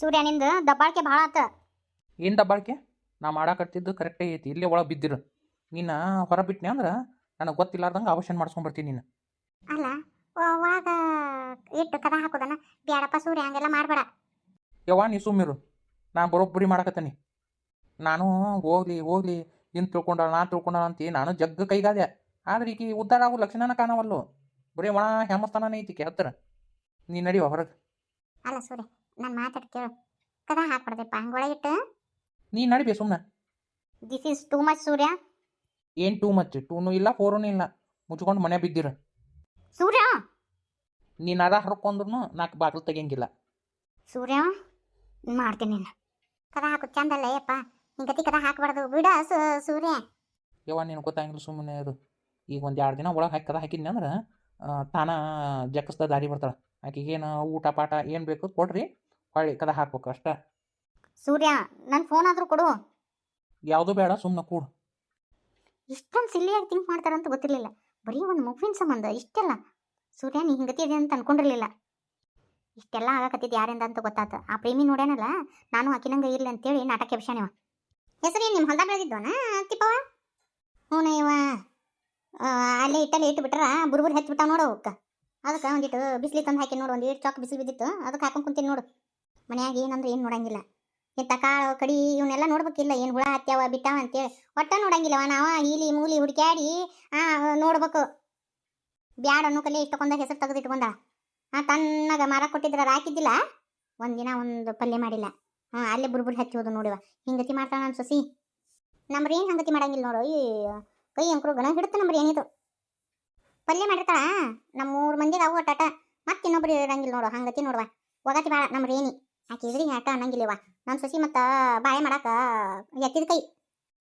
ಸೂರ್ಯ ನಿಂದ ದಬ್ಬಾಳಿಕೆ ಭಾಳ ಆತ. ಏನು ದಬ್ಬಾಳಿಕೆ? ನಾ ಮಾಡಾಕತ್ತಿದ್ದು ಕರೆಕ್ಟೇ ಐತಿ. ಇಲ್ಲೇ ಒಳಗೆ ಬಿದ್ದಿರು. ನೀನು ಹೊರ ಬಿಟ್ನೆ ಅಂದ್ರೆ ನನಗೆ ಗೊತ್ತಿಲ್ಲಾರ್ದಂಗೆ ಆಪರೇಷನ್ ಮಾಡ್ಸ್ಕೊಂಡ್ಬರ್ತೀನಿ ನೀನು. ಅಲ್ಲ ಒಳಗ ಇಟ್ಟು ಕದ ಹಾಕೋದನ? ಬ್ಯಾಡಪ್ಪ ಸೂರ್ಯ ಹಂಗೆಲ್ಲ ಮಾಡಬೇಡ. ಯವ್ವ ನೀ ಸುಮ್ಮಿರು ನಾ ಬರೋಬ್ಬರಿ ಮಾಡಕತ್ತೀನಿ. ನಾನು ಹೋಗ್ಲಿ ಹೋಗ್ಲಿ ಇನ್ ತಿಳ್ಕೊಂಡ ನಾ ತಿಳ್ಕೊಂಡ ಅಂತ ನಾನು ಜಗ್ಗ ಕೈಗಾದೆ ಆದ್ರೆ ಈಕಿ ಉದ್ದಾರ ಆಗೋ ಲಕ್ಷಣನ ಕಾಣವಲ್ಲು. ಬರೀ ಒಣ ಹೆಮಸ್ತನ ಐತಿ ಹತ್ತಿರ ನೀ ನಡಿವ ಹೊರಗೆ. ಅಲ್ಲ ಸೂರ್ಯ ನನ್ನ ಮಾತಾಡ್ ಕೇಳು. ಕದ ಹಾಕ್ಬಾರ್ದಪ್ಪ ಹಂಗೊಳಗಿಟ್ಟು ನೀ ನಡಿಬೇ ಸುಮ್ಮನೆ this is too much Surya. ಏನು ಟೂ ಮಚ್ ಟೂನು ಇಲ್ಲ ಫೋರೂನು ಇಲ್ಲ. ಮುಚ್ಕೊಂಡು ಮನೆ ಬಿದ್ದಿರ. ಸೂರ್ಯ! ನೀನು ಅದ ಹರ್ಕೊಂಡ್ರು ನಾಲ್ಕು ಬಾಗಿಲು ತೆಗಿಯಂಗಿಲ್ಲ. ಸೂರ್ಯ ಮಾಡ್ತೀನಿ ನೀನು ಕದ ಹಾಕು ಚಂದಲ್ಲ ನಿನ್ ಹಿಂಗತಿ ಕದ ಹಾಕ್ಬಾರ್ದು. ಬಿಡ ಸು- ಸೂರ್ಯ. ಯವ್ವ ನೀನು ಗೊತ್ತಾಗಿಲ್ಲ ಸುಮ್ಮನೆ ಅದು. ಈಗ ಒಂದು ಎರಡು ದಿನ ಒಳಗೆ ಹಾಕದ ಹಾಕಿದ್ನಿ ಅಂದ್ರೆ ತಾನ ಜಕ್ಕಸ್ದ ದಾರಿ ಬರ್ತಾಳೆ. ಆಕಿಗೇನು ಊಟ ಪಾಠ ಏನು ಬೇಕು ಕೊಡ್ರಿ. ಹೊಳ್ಳಿ ಕದ ಹಾಕ್ಬೇಕು ಅಷ್ಟ. ಸೂರ್ಯ ನನ್ನ ಫೋನ್ ಆದ್ರೂ ಕೊಡು. ಯಾವುದು ಬೇಡ ಸುಮ್ಮನೆ ಕೂಡು. ಇಷ್ಟೊಂದು ಸಿಲ್ಲಿಯಾಗಿ ಥಿಂಕ್ ಮಾಡ್ತಾರಂತ ಗೊತ್ತಿರಲಿಲ್ಲ. ಬರೀ ಒಂದು ಮಗುವಿನ ಸಂಬಂಧ ಇಷ್ಟೆಲ್ಲ. ಸೂರ್ಯ ನೀ ಹಿಂಗತಿ ಇದೆ ಅಂತ ಅನ್ಕೊಂಡಿರ್ಲಿಲ್ಲ. ಇಷ್ಟೆಲ್ಲ ಆಗಕತ್ತಿದ್ದು ಯಾರಿಂದ ಅಂತ ಗೊತ್ತಾತ. ಆ ಪ್ರೇಮಿ ನೋಡ್ಯಾನಲ್ಲ ನಾನು ಹಾಕಿನಂಗ ಇರ್ಲಿ ಅಂತೇಳಿ ನಾಟಕ ಎಬ್ಸ್ಯಾನಿವ ಹೆಸರು ನಿಮ್ಮ ಹೊಲ್ದಾಗ ಬೆಳೆದಿದ್ವನ ತಿಪ್ಪವ ಹ್ಞೂ ಇವ ಆ, ಅಲ್ಲೇ ಇಟ್ಟಲ್ಲಿ ಇಟ್ಟು ಬಿಟ್ರ ಬುರ್ಬುರ್ ಹಚ್ಚಿಬಿಟ್ಟ ನೋಡು ಅವಕ್ಕ. ಅದಕ್ಕೆ ಒಂದಿಟ್ಟು ಬಿಸಿಲಿ ತಂದು ಹಾಕಿ ನೋಡು ಒಂದಿಟ್ಟು ಚಾಕ್ ಬಿಸಿಲು ಬಿದ್ದಿತ್ತು ಅದಕ್ಕೆ ಹಾಕೊಂಡು ಕುಂತೀನಿ ನೋಡು. ಮನ್ಯಾಗ ಏನಂದ್ರೆ ಏನು ನೋಡಂಗಿಲ್ಲ. ಇಂಥ ಕಾಳು, ಕಡಿ ಇವನ್ನೆಲ್ಲ ನೋಡ್ಬೇಕಿಲ್ಲ, ಏನು ಹುಳ ಹತ್ಯಾವ, ಬಿಟ್ಟಾವ ಅಂತೇಳಿ. ಒಟ್ಟ ನೋಡಂಗಿಲ್ಲವ ನಾವು, ಹೀಲಿ, ಮೂಲಿ ಹುಡುಕ್ಯಾಡಿ ನೋಡ್ಬೇಕು. ಬ್ಯಾಡ ಅನ್ನೋ ಕಲೆ ಇಷ್ಟಕೊಂದ ಹೆಸರು ತೆಗೆದು ಇಟ್ಕೊಂಡ. ಆ ತನ್ನಗ ಮರ ಕೊಟ್ಟಿದ್ರ ಹಾಕಿದ್ದಿಲ್ಲ ಒಂದಿನ ಒಂದು ಪಲ್ಯ ಮಾಡಿಲ್ಲ. ಹಾ ಅಲ್ಲೇ ಬುರ್ಬುರ್ ಹಚ್ಚಿ ಹೋದು ನೋಡಿವ. ಹಿಂಗತಿ ಮಾಡ್ತಾಳ ನಮ್ಮ ಸೊಸಿ ನಮ್ರ ಏನು ಹಂಗತಿ ಮಾಡಂಗಿಲ್ಲ ನೋಡು. ಈ, ಕೈ ಅಂಕರು ಗಣ ಹಿಡುತ್ತ ನಮ್ರ ಏನಿದು. ಪಲ್ಯ ಮಾಡಿರ್ತಾಳ? ನಮ್ಮ ಮೂರು ಮಂದಿಗೆ ಅವು ಒಟ್ಟಾಟ ಮತ್ತೆ ಇನ್ನೊಬ್ರು ಇರಂಗಿಲ್ಲ ನೋಡು. ಹಂಗತಿ ನೋಡುವ. ಒಗತಿ ಬಾಳ, ನಮ್ರ ಏನಿ. ಆಕೆ ಯಾಕ ಆಟ ಅನ್ನಂಗಿಲ್ಲವ ನಮ್ಮ ಸೊಸಿ ಮತ್ತ ಬಾಳೆ ಮಾಡಾಕ ಎತ್ತಿದ ಕೈ.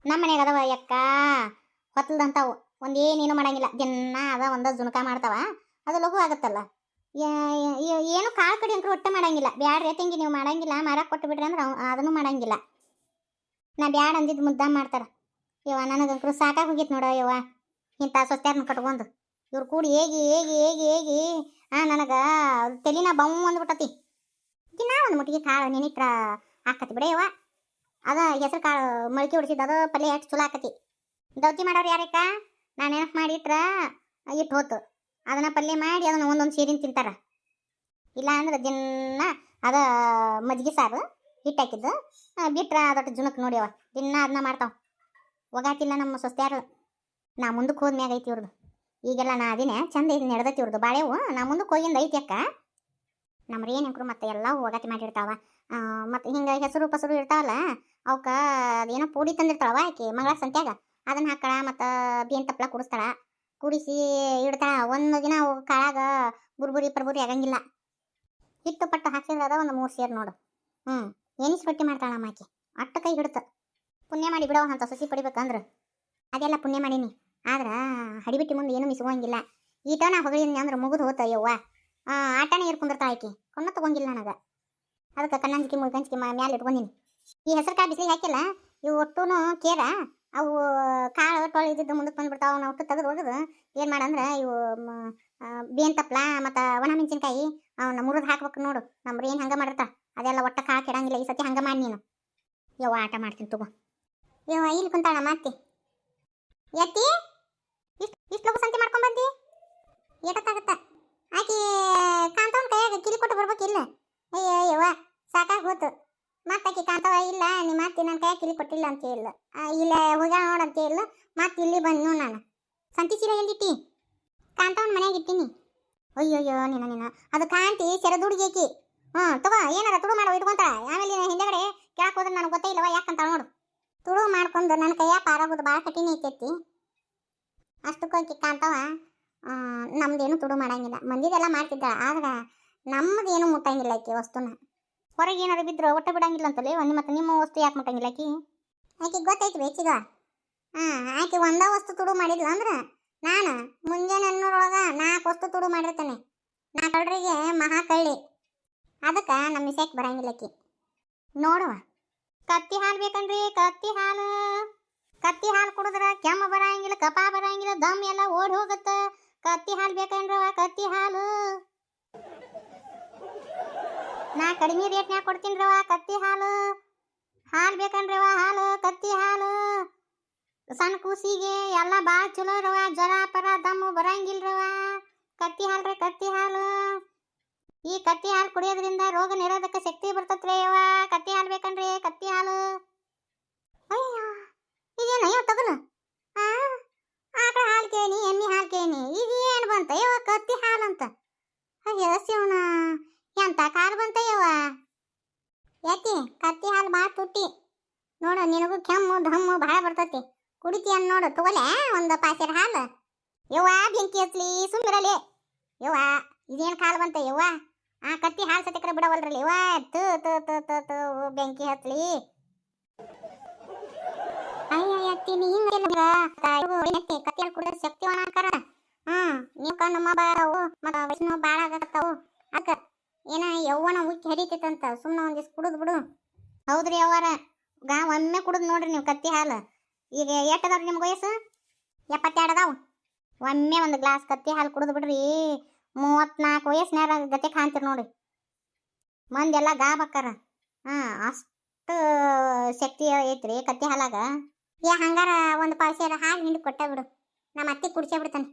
ನಮ್ಮ ಮನ್ಯಾಗ ಅದಾವ ಯಕ್ಕ, ಹೊತ್ತಲ್ದಂತಾವು. ಒಂದೇನೇನು ಮಾಡಂಗಿಲ್ಲ. ದಿನ ಅದ ಒಂದ ಜುಣಕ ಮಾಡ್ತಾವ. ಅದು ಲಘು ಆಗತ್ತಲ್ಲ. ಏನು ಕಾಳು ಕಡಿ ಅಂಕರು ಒಟ್ಟೆ ಮಾಡಂಗಿಲ್ಲ. ಬ್ಯಾಡ್ರಿ ತಂಗಿ ನೀವು ಮಾಡಂಗಿಲ್ಲ ಮಾರಕ್ಕೆ ಕೊಟ್ಟು ಬಿಡ್ರಿ ಅಂದ್ರೆ ಅದನ್ನು ಮಾಡಂಗಿಲ್ಲ. ನಾ ಬ್ಯಾಡ ಅಂದಿದ್ದು ಮುದ್ದಾ ಮಾಡ್ತಾರ. ಯವ್ವ ನನಗಂಕರು ಸಾಕಾಗಿ ಹೋಗಿತ್ತು ನೋಡ ಯವ್ವ. ಇಂಥ ಸೊಸ್ತ್ಯಾರನ್ನ ಕಟ್ಕೊಂಡು. ಇವ್ರು ಕೂಡಿ ಹೇಗಿ ಹೇಗಿ ಹೇಗಿ ಹೇಗಿ ಆ, ನನಗ ತಲೆನ ಬಮ್ ಅಂದ್ಬಿಟ್ಟತಿ. ದಿನ ಒಂದು ಮುಟ್ಟಿಗೆ ಕಾಳು ನೆನಿಟ್ರ ಹಾಕತಿ ಬಿಡ ಯವ್ವ. ಅದ ಹೆಸರು ಕಾಳು ಮೊಳಕೆ ಹೊಡಿಸಿದ್ದು ಅದು ಪಲ್ಯ ಎಷ್ಟು ಚಲೋ ಆಕತಿ. ದೌತಿ ಮಾಡೋರು ಯಾರಕ್ಕ ನಾನು ನೆನಪು ಮಾಡಿ ಇಟ್ರ ಇಟ್ಟು ಹೋತು. ಅದನ್ನ ಪಲ್ಯ ಮಾಡಿ ಅದನ್ನ ಒಂದೊಂದು ಸೀರಿನ ತಿಂತಾರ. ಇಲ್ಲ ಅಂದ್ರೆ ದಿನ ಅದ ಮಜ್ಜಿಗೆ ಸಾರು ಹಿಟ್ಟು ಹಾಕಿದ್ದು. ಬಿಟ್ರ ಅದೊಟ್ಟು ಜುನಕ್ಕೆ ನೋಡ್ಯವ ದಿನ ಅದನ್ನ ಮಾಡ್ತಾವ. ಒಗಾತಿಲ್ಲ ನಮ್ಮ ಸೊಸ್ತ್ಯಾರು. ನಾ ಮುಂದಕ್ಕೆ ಹೋದ್ಮ್ಯಾಗ ಐತಿ ಇವ್ರದ್ದು ಈಗೆಲ್ಲ ನಾ ಅದಿನೇ ಚಂದ ಇದು ನಡೆದೈತಿ ಇವ್ರದ್ದು ಬಾಳೆವು ನಾ ಮುಂದಕ್ಕೆ ಹೋಗಿಂದ ಐತಿ ಅಕ್ಕ. ನಮ್ರ ಏನಂಕ್ರು ಮತ್ತೆ ಎಲ್ಲ ಹೋಗತಿ ಮಾಡಿರ್ತಾವ. ಮತ್ತು ಹಿಂಗೆ ಹೆಸರು ಪಸರು ಇರ್ತಾವಲ್ಲ, ಅವಕ್ಕೆ ಅದೇನೋ ಪೂಡಿ ತಂದಿರ್ತಾಳವ ಆಕೆ ಮಗಳ ಸಂತ್ಯಾಗ ಅದನ್ನು ಹಾಕಳ ಮತ್ತು ಬೇನ್ ತಪ್ಪಲ ಕುಡಿಸ್ತಾಳ ಕುಡಿಸಿ ಇಡ್ತಾಳ. ಒಂದು ದಿನ ಅವು ಕಾಳಾಗ ಬುರ್ಬುರಿ ಪರ್ಬುರಿ ಆಗಂಗಿಲ್ಲ. ಹಿಟ್ಟು ಪಟ್ಟು ಹಾಕ್ಸಿದ್ರೆ ಅದ ಒಂದು ಮೂರು ಸೇರು ನೋಡು. ಹ್ಞೂ ಏನಿಸ್ ರೊಟ್ಟಿ ಮಾಡ್ತಾಳ ನಮ್ಮ ಆಕಿ. ಅಟ್ಟ ಕೈ ಹಿಡ್ತ. ಪುಣ್ಯ ಮಾಡಿ ಬಿಡವ ಅಂತ ಸಸಿ ಪಡಿಬೇಕಂದ್ರೆ. ಅದೆಲ್ಲ ಪುಣ್ಯ ಮಾಡೀನಿ. ಆದ್ರೆ ಹಡಿಬಿಟ್ಟಿ ಮುಂದೆ ಏನು ಮಿಸ್ಕೋಂಗಿಲ್ಲ ಈಟ ನಾ ಹೊಗಳಿನಿ ಅಂದ್ರೆ ಮುಗಿದು ಹೋತ ಯವ್ವ ಆಟನೇ ಇರ್ಕೊಂಡಿರ್ತಾಳ ಆಕಿ. ಕೊನ್ನ ತಗೊಂಗಿಲ್ಲ ನನಗೆ. ಅದಕ್ಕೆ ಕಣ್ಣಂಜಿಕೆ ಮುಳ್ಕಂಜಿಕೆ ಮ್ಯಾಲೆ ಇಟ್ಕೊಂಡಿನಿ ಈ ಹೆಸರು ಕಾಳು ಬಿಸಿಲಿಗೆ ಹಾಕಿಲ್ಲ, ಇವು ಒಟ್ಟುನು ಕೇರ, ಅವು ಕಾಳು ತೊಳೆ ಇದ್ದಿದ್ದು ಮುಂದಕ್ಕೆ ಬಂದ್ಬಿಡ್ತಾವ ನಾವು ಒಟ್ಟು ತೆಗೆದು ಒಗೆದು ಏನು ಮಾಡಂದ್ರೆ ಇವು ಬೇನ್ ತಪ್ಲ ಮತ್ತು ಒಣ ಮೆಣಸಿನ್ಕಾಯಿ ಅವನ್ನ ಮುರಿದು ಹಾಕ್ಬೇಕು ನೋಡು, ನಮ್ರು ಏನು ಹಂಗೆ ಮಾಡಿರ್ತಾ. ಅದೆಲ್ಲ ಒಟ್ಟ ಕಾಳು ಕೆಡಂಗಿಲ್ಲ, ಈ ಸತಿ ಹಂಗೆ ಮಾಡಿ ನೀನು. ಯವ್ವ, ಆಟ ಮಾಡ್ತೀನಿ ತಗೋ. ಯವ್ವ, ಇಲ್ಲಿ ಕುಂತಾಳ ಮಾತಿ ಎತ್ತಿ? ಇಷ್ಟು ಇಷ್ಟು ಲಗು ಸಂತೆ ಮಾಡ್ಕೊಂಡ್ ಬಂದಿ? ಆಕಿ ಕಾಂತವನ್ ಕೈಯಾಗ ಕಿಲಿ ಕೊಟ್ಟು ಬರ್ಬೇಕಿಲ್ಲ ಅಯ್ಯ ಯವ್ವ ಸಾಕಾಗಿ ಹೋತು. ಮತ್ತೆ ಆಕಿ ಕಾಂತವ ಇಲ್ಲ ನಿಮ್ಮ ಅತ್ತಿ ನನ್ನ ಕೈಯಾಗ ಕಿಲಿ ಕೊಟ್ಟಿಲ್ಲ ಅಂತ ಇಲ್ಲ ಇಲ್ಲ ಹೋಗ್ಯಾಳ ನೋಡಂತ ಇಲ್ಲ ಮತ್ತೆ ಇಲ್ಲಿ ಬಂದು ನಾನು. ಸಂತಿ ಸೀರೆ ಎಲ್ಲಿಟ್ಟಿ? ಕಾಂತವನ್ ಮನ್ಯಾಗ ಇಟ್ಟಿನಿ. ಅಯ್ಯೋಯ್ಯೋ ನಿನ್ನ ನಿನ್ನ ಅದು ಕಾಂತಿ ಸೆರದುಡ್ಗಿ ಆಕಿ. ಹ್ಞೂ ತಗೋ ಏನಾರ ತುಡು ಮಾಡೋ ಇಟ್ಕೊಂತಾಳ. ಆಮೇಲೆ ಹಿಂದೆಗಡೆ ಕೇಳಕ್ ಹೋದ್ರೆ ನನಗೆ ಗೊತ್ತೇ ಇಲ್ಲವ ಯಾಕಂತ ನೋಡು. ತುಳು ಮಾಡ್ಕೊಂಡು ನನ್ನ ಕೈಯಾಗ ಪಾರಾಗೋದು ಭಾಳ ಕಠಿಣ ಐತೈತಿ. ಅಷ್ಟಕ್ಕೋಗಿ ಕಾಂತವ ಆ, ನಮ್ದೇನು ತುಡು ಮಾಡಂಗಿಲ್ಲ. ಮಂದಿದೆಲ್ಲ ಮಾಡ್ತಿದ್ದ ಆದ್ರೆ ನಮ್ಮದೇನು ಮುಟ್ಟಂಗಿಲ್ಲ ಆಕಿ ವಸ್ತುನ. ಹೊರಗೆ ಏನಾರು ಬಿದ್ರೆ ಒಟ್ಟ ಬಿಡಂಗಿಲ್ಲ ಅಂತಲೇ ಒಂದು ಮತ್ತೆ ನಿಮ್ಮ ವಸ್ತು ಯಾಕೆ ಮುಟ್ಟಂಗಿಲ್ಲ ಆಕಿ? ಆಕಿಗೆ ಗೊತ್ತೈತಿ ಬೇಚಿಗ ಹಾಂ ಆಕಿ ಒಂದ ವಸ್ತು ತುಡು ಮಾಡಿದ್ಲ ಅಂದ್ರೆ ನಾನು ಮುಂಜಾನೆ ಅನ್ನೋರೊಳಗೆ ನಾಲ್ಕು ವಸ್ತು ತುಡು ಮಾಡಿರ್ತೇನೆ. ನಾ ಕಳ್ಳರಿಗೆ ಮಹಾ ಕಳ್ಳಿ. ಅದಕ್ಕೆ ನಮ್ಮ ಮಿಸ್ಯಾಕ್ ಬರಂಗಿಲ್ಲ ಆಕಿ. ನೋಡುವ. ಕತ್ತಿ ಹಾಲು ಬೇಕನ್ರಿ ಕತ್ತಿ ಹಾಲು. ಕತ್ತಿ ಹಾಲು ಕುಡಿದ್ರೆ ಕೆಮ್ಮ ಬರಂಗಿಲ್ಲ ಕಪಾ ಬರಂಗಿಲ್ಲ ದಮ್ ಎಲ್ಲ ಓಡಿ ಹೋಗುತ್ತ. ಕತ್ತಿ ಹಾಲು ಬೇಕನ್ರವ ಕತ್ತಿ ಹಾಲು. ನಾ ಕಡಿಮೆ ರೇಟ್ನ್ಯಾಗ ಕೊಡ್ತೀನಿ ರವ ಕತ್ತಿ ಹಾಲು. ಹಾಲು ಬೇಕನ್ರವ ಹಾಲು, ಕತ್ತಿ ಹಾಲು. ಸಣ್ಣ ಕೂಸಿಗೆ ಎಲ್ಲ ಭಾಳ ಚಲೋ ರವ ಜ್ವರ, ಪರ, ದಮ್ಮು ಬರಂಗಿಲ್ರವ ಕತ್ತಿ ಹಾಲು ಕತ್ತಿ ಹಾಲು. ಈ ಕತ್ತಿ ಹಾಲು ಕುಡಿಯೋದ್ರಿಂದ ರೋಗ ನಿರೋಧಕ ಶಕ್ತಿ ಬರ್ತತ್ರಿ ಯವ್ವ ಕತ್ತಿ ಹಾಲು ಬೇಕನ್ರಿ, ಕತ್ತಿ ಹಾಲು. ಅಯ್ಯ, ಇದೇನ ಅಯ್ಯೋ, ತಗಲು. ಆ ಆಕಳ ಹಾಲು ಕೇಳಿ ಎಮ್ಮೆ ಹಾಲು ಕೇಳಿ ಇದೇನು ಬಂತ ಯವ್ವ ಕತ್ತಿ ಹಾಲು ಅಂತ ಅಯ್ಯ ಶಿವನ ಎಂತ ಕಾಲು ಬಂತ ಯವ್ವ ಯಾಕೆ ಕತ್ತಿ ಹಾಲು ಭಾಳ ತುಟ್ಟಿ ನೋಡು ನಿನಗೂ ಕೆಮ್ಮು ಬಹಳ ಭಾಳ ಬರ್ತತಿ. ಕುಡಿತಿ ನೋಡು, ತಗೋಲೆ ಒಂದು ಪಾಸಿರ ಹಾಲು. ಯವ್ವ, ಬೆಂಕಿ ಹಚ್ಲಿ ಸುಮ್ಮಿರಲಿ ಯವ್ವ, ಇದೇನು ಕಾಲು ಬಂತ, ಯವ್ವ? ಆ ಕತ್ತಿ ಹಾಲು ಸತಿಕ್ರೆ ಬಿಡವಲ್ರಲ್ಲ, ಯವ್ವ? ತು ತು ತು ತು ತು, ಬೆಂಕಿ ಹತ್ಲಿ ಅಯ್ಯ ಅತ್ತಿ ನೀ ಹಿಂಗೆಲ್ಲ ಕತ್ತಿ ಹಾಲು ಕುಡಿದ್ರೆ ಶಕ್ತಿವನ ಅಂಕಾರ ಹ್ಮ್, ನೀವು ಕಣ್ಣು ಬಾಳವು ಮತ್ತ ವಯಸ್ಸು ಬಾಳ ಆಗತ್ತವು ಅಕ್ಕ ಏನ, ಯವ್ವನ ಉಕ್ಕಿ ಹರಿತೈತಂತ ಸುಮ್ಮನೆ ಒಂದಿಷ್ಟು ಕುಡಿದ್ ಬಿಡು. ಹೌದ್ರಿ ಅವ್ವಾರ ಗಾ ಒಮ್ಮೆ ಕುಡಿದ್ ನೋಡ್ರಿ ನೀವು ಕತ್ತಿ ಹಾಲು. ಈಗ ಎಷ್ಟು ಅದಾವ್ರಿ ನಿಮ್ಗೆ ವಯಸ್ಸು? ಎಪ್ಪತ್ತೆರಡು ಅದಾವು. ಒಮ್ಮೆ ಒಂದು ಗ್ಲಾಸ್ ಕತ್ತಿ ಹಾಲು ಕುಡಿದು ಬಿಡ್ರಿ. ಮೂವತ್ನಾಲ್ಕು ವಯಸ್ಸಿನಾರ ಗತೆ ಕಾಣ್ತೀರಿ ನೋಡಿ ಮಂದೆಲ್ಲ ಗಾ ಬಕ್ಕಾರ. ಹಾಂ, ಅಷ್ಟು ಶಕ್ತಿ ಐತ್ರಿ ಕತ್ತಿ ಹಾಲಾಗ. ಏ, ಹಂಗಾರ ಒಂದು ಪಾಸೆರ ಹಾಲು ಹಿಂಡಿ ಕೊಟ್ಟ ಬಿಡು. ನಮ್ಮ ಅತ್ತಿ ಕುಡ್ಸೇ ಬಿಡ್ತಾನೆ.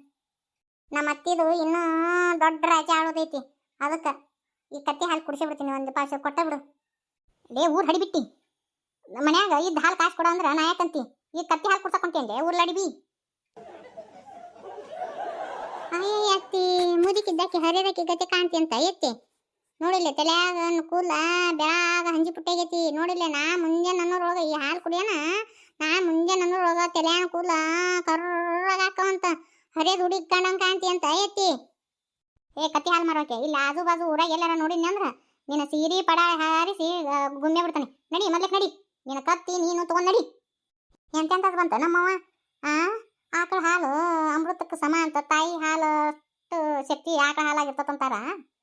ನಮ್ಮ ಅತ್ತಿದು ಇನ್ನೂ ದೊಡ್ಡ ರಾಜ ಆಳೋದೈತಿ ಅದಕ್ಕೆ ಈ ಕತ್ತಿ ಹಾಲು ಕುಡಿಸೇ ಬಿಡ್ತೀನಿ. ಒಂದು ಪಾಸೆ ಕೊಟ್ಟ ಬಿಡು. ಡೇ ಊರು ಹಡಿಬಿಟ್ಟಿ. ಮನ್ಯಾಗ ಇದ್ದ ಹಾಲು ಕಾಸು ಕೊಡ ಅಂದ್ರೆ ನಾ ಯಾಕಂತಿ? ಈ ಕತ್ತಿ ಹಾಲು ಕುಡ್ಸಕೊಂತೇನೆ ಉರ್ಲಾಡಿ ಬಿ ಅಯ್ಯ ಅತ್ತಿ, ಮುದುಕಿದ್ದಕ್ಕೆ ಹರಿಯದಕ್ಕೆ ಗತಿ ಕಾಣ್ತಿ ಅಂತ ಎತ್ತಿ. ನೋಡಿಲ್ಲ ತಲೆಯಾಗ ಕೂಲ ಬೆಳಾಗ ಹಂಜಿ ಪುಟ್ಟಾಗೈತಿ. ನೋಡಿಲ್ಲ ನಾ ಮುಂಜಾನೆ ರೋಗ ಈ ಹಾಲು ಕುಡಿಯೋಣ ನಾ ಮುಂಜಾನೆ ಅನ್ನೋರೊಳಗ ತಲೆಯಾನ ಕೂಲ ಕರ್ರಾಗ ಹರಿಯದ ಹುಡುಗಿ ಕಂಡಂಗ್ ಕಾಣ್ತಿ ಅಂತ ಎತ್ತಿ. ಏ, ಕತ್ತಿ ಹಾಲು ಮಾರೋಕೆ, ಇಲ್ಲ, ಆಜು ಬಾಜು ಊರಾಗ ಎಲ್ಲಾರ ನೋಡಿದ್ನಿ ಅಂದ್ರ, ನಿನ್ನ ಸೀರಿ ಪಡ ಹಾರಿಸಿ ಗುಮ್ಮೆ ಬಿಡ್ತಾನೆ ನಡಿ ಮೊದ್ಲಕ್ಕೆ ನಡಿ. ನಿನ್ನ ಕತ್ತಿ ನೀನು ತಗೊಂಡ್ ನಡಿ. ಎಂತೆಂತದ್ ಬಂತ ನಮ್ಮವ್ವ? ಆ? ಆಕಳ ಹಾಲು, ಅಮೃತಕ್ಕೆ ಸಮ ಅಂತ, ತಾಯಿ ಹಾಲು ಅಷ್ಟು ಶಕ್ತಿ ಆಕಳ ಹಾಲಾಗಿರ್ತದಂತಾರ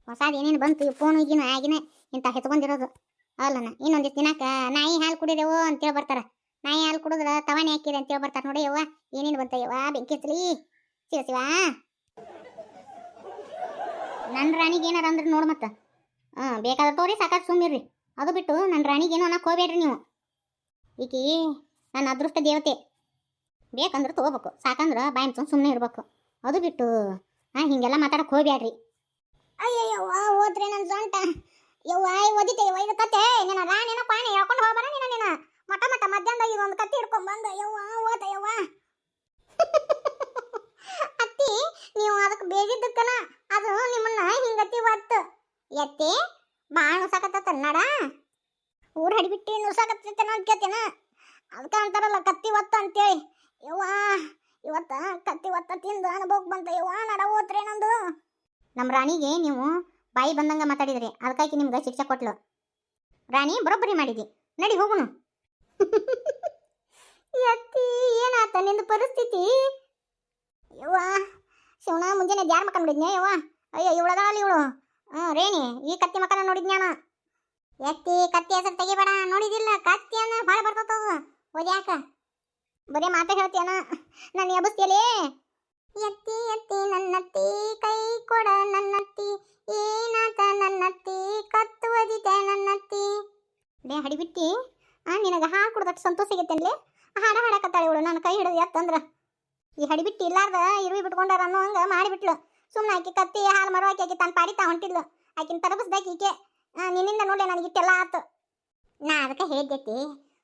ಹೊಸದು ಏನೇನು ಬಂತು ಫೋನ್ ಈಗಿನ ಆಗಿನ ಇಂಥ ಹೆತ್ಕೊಂಡಿರೋದು ಅಲ್ಲನ, ಇನ್ನೊಂದಿಷ್ಟು ದಿನಕ್ಕೆ ನಾಯಿ ಹಾಲು ಕುಡಿದೆವು ಅಂತೇಳಿ ಬರ್ತಾರ. ನಾಯಿ ಹಾಲು ಕುಡಿದ್ರೆ ತವಾಣಿ ಹಾಕಿದೆ ಅಂತೇಳಿ ಬರ್ತಾರ ನೋಡಿ ಯವ್ವ. ಏನೇನು ಬಂತ ಯವ್ವ, ಬೆಂಕಿ ಹಚ್ಚಲಿ? ಶಿವ ನನ್ನ ರಾಣಿಗೆ ಏನಾರ ಅಂದ್ರೆ ನೋಡು ಮತ್ತೆ. ಹಾಂ ಬೇಕಾದ ತೋರಿ, ಸಾಕಾಗಿ ಸುಮ್ಮಿರ್ರಿ ಅದು ಬಿಟ್ಟು ನನ್ನ ರಾಣಿಗೆ ಏನೋ ಅನ್ನಕ್ಕೆ ಹೋಗ್ಬೇಡ್ರಿ ನೀವು. ಈಕಿ ನನ್ನ ಅದೃಷ್ಟ ದೇವತೆ. ಬೇಕಂದ್ರೆ ತೊಗೋಬೇಕು, ಸಾಕಂದ್ರೆ ಬಾಯಿ ಸುಮ್ಮನೆ ಇರ್ಬೇಕು. ಅದು ಬಿಟ್ಟು, ಹಾಂ, ಹಿಂಗೆಲ್ಲ ಮಾತಾಡಕ್ಕೆ ಹೋಗ್ಬೇಡ್ರಿ ಅಯ್ಯಯ್ಯವ್ವ ಹೋದ್ರೆ ನನ್ನ ಸೊಂಟ. ಯವ್ವ ಓದಿತೆ, ಯವ್ವ, ಇದು ಕತೆ. ನಿನ್ನ ರಾಣಿನ ಪಾಣಿ, ಹೇಳ್ಕೊಂಡು ಹೋಗ್ಬಾರ ನಿನ್ನ ನಿನ್ನ ಮಟ ಮಠ ಮಧ್ಯಾಹ್ನದಾಗ ಇದೊಂದು ಹಿಡ್ಕೊಂಡು ಹಿಡ್ಕೊಂಡ್ ಬಂದ, ಯವ್ವ, ಓದ, ಯವ್ವ. ಅತ್ತಿ, ನೀವು ಅದಕ್ಕೆ ಬೇಜಿದ್ದಕ್ಕನ, ಅದು ನಿಮ್ಮನ್ನ ಹಿಂಗತ್ತಿ ಒತ್ತು ಎತ್ತಿ ಭಾಳ ಸಾಕತ್ತ ನಡ. ಊರ್ ಹಡಿಬಿಟ್ಟು ನುಸಾಕತ್ತೈತೆ ಅಂತ ಕೇಳ್ತೇನ ಅದಕ್ಕೆ ಅಂತಾರಲ್ಲ, ಕತ್ತಿ ಒತ್ತ ಅಂತೇಳಿ. ಯವ್ವ, ಇವತ್ತ ಕತ್ತಿ ಒತ್ತ ತಿಂದು ಅನುಭವಕ್ಕೆ ಬಂತ. ಯವ್ವ, ನಡ ಓದ್ರಿ ನಂದು. ನಮ್ಮ ರಾಣಿಗೆ ನೀವು ಬಾಯಿ ಬಂದಂಗೆ ಮಾತಾಡಿದ್ರಿ. ಅದಕ್ಕಾಗಿ ನಿಮ್ಗೆ ಶಿಕ್ಷೆ ಕೊಟ್ಲು. ರಾಣಿ, ಬರೋಬ್ಬರಿ ಮಾಡಿದಿ ನಡಿ, ಹೋಗುನು. ಎತ್ತಿ ಏನಾತ ನಿಂದು ಪರಿಸ್ಥಿತಿ? ಯವ್ವ, ಶಿವನ ಮುಂಜಾನೆ ಯಾರ ಮಕ್ಕ ನೋಡಿದ್ನೆ ಯವ್ವ? ಅಯ್ಯೋ ಇವಳದಾಳ ಇವಳು. ಹ್ಞೂ ರೇಣಿ, ಈ ಕತ್ತಿ ಮಕ್ಕನ ನೋಡಿದ್ನ್ಯಾನ ಎತ್ತಿ ಕತ್ತಿ ಹೆಸರು ತೆಗಿಬೇಡ, ನೋಡಿದಿಲ್ಲ, ಕತ್ತಿ ಅನ್ನ ಭಾಳ ಬರ್ತದ ಓದ್ಯಾಕ ಬರೀ ಮಾತೆ ಹೇಳ್ತೀಯನ ನಾನು ಎಬಸ್ತಿಯಲೇ ಎತ್ತಿ ಎತ್ತಿ ನನ್ನತ್ತಿ, ಕೈ ಕೊಡ ನನ್ನತ್ತಿ ಏನಾತ ನನ್ನತ್ತಿ, ಕತ್ತು ಒದಿತೆ ನನ್ನತ್ತಿ. ಡೇ ಹಡಿಬಿಟ್ಟಿ ಆ, ನಿನಗೆ ಹಾಳು ಕುಡ್ದಟ್ಟು ಸಂತೋಷ ಸಿಗತ್ತೇನ್ಲೇ ಹಾಡ ಹಾಡಕತ್ತಾಳೆ ಇವಳು ನನ್ನ ಕೈ ಹಿಡಿದು ಎತ್ತಂದ್ರ ಈ ಹಡಿಬಿಟ್ಟು ಇಲ್ಲಾರ್ದ ಇರುವಿ ಬಿಟ್ಕೊಂಡಾರ ಅನ್ನೋ ಹಂಗ ಮಾಡಿಬಿಟ್ಲು. ಸುಮ್ಮನೆ ಆಕಿ ಕತ್ತಿ, ಹಾಲು ಮರೋ ಆಕಿ ಆಕಿ ತಾನು ಪಾಡಿತಾ ಹೊಂಟಿದ್ಲು. ಆಕಿನ ತರಬಸ್ದಾಕಿ ಈಕೆ. ನಿನ್ನಿಂದ ನೋಡಿ ನನಗೆ ಇಟ್ಟೆಲ್ಲ ಆತು. ನಾ ಅದಕ್ಕೆ ಹೇಳಿದ್ದೈತಿ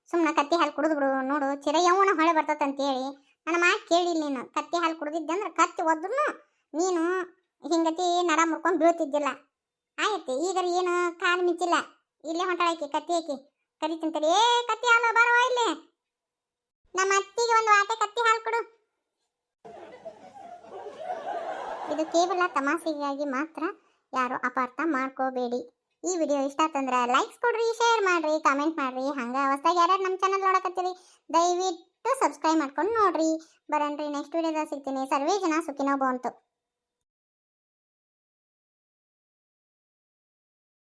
ಸುಮ್ಮನೆ ಕತ್ತಿ ಹಾಲು ಕುಡಿದು ಬಿಡು, ನೋಡು ಚಿರ ಯೌವನ ಹೊಳೆ ಬರ್ತೈತೆ ಅಂತೇಳಿ ನನ್ನ ಮಾತು ಕೇಳಿಲ್ಲ ನೀನು, ಕತ್ತಿ ಹಾಲು ಕುಡಿದಿದ್ದೆ ಅಂದ್ರೆ ಕತ್ತಿ ಒದ್ರು ನೀನು ಹಿಂಗತಿ ನರ ಮುರ್ಕೊಂಡು ಬೀಳ್ತಿದ್ದಿಲ್ಲ. ಆಯ್ತು ಈಗ ಏನು ಕಾಲು ಮಿಂಚಿಲ್ಲ. ಇಲ್ಲೇ ಹೊಂಟಾಳಾಕಿ, ಕತ್ತಿ ಹಾಕಿ ಕರಿತೀನಿ ಏ, ಕತ್ತಿ ಹಾಲು ಬರುವ ಇಲ್ಲಿ. ನಮ್ಮ ಅತ್ತಿಗೆ ಒಂದು ವಾಟೆ ಕತ್ತಿ ಹಾಲು ಕೊಡು. ಇದು ಕೇವಲ ತಮಾಷೆಗಾಗಿ ಮಾತ್ರ ಯಾರು ಅಪಾರ್ಥ ಮಾಡ್ಕೋಬೇಡಿ. ಈ ವಿಡಿಯೋ ಇಷ್ಟ ಆತಂದ್ರೆ ಲೈಕ್ಸ್ ಕೊಡ್ರಿ ಶೇರ್ ಮಾಡ್ರಿ ಕಾಮೆಂಟ್ ಮಾಡ್ರಿ. ಹಂಗೆ ಹೊಸದಾಗಿ ಯಾರ್ಯಾರು ನಮ್ಮ ಚಾನಲ್ ನೋಡಕತ್ತೀರಿ, ದಯವಿಟ್ಟು ಸಬ್ಸ್ಕ್ರೈಬ್ ಮಾಡ್ಕೊಂಡು ನೋಡ್ರಿ. ಬರನ್ರಿ ನೆಕ್ಸ್ಟ್ ವಿಡಿಯೋದಾಗ ಸಿಗ್ತೀನಿ. ಸರ್ವೇ ಜನ ಸುಖಿನೋ ಬಂತು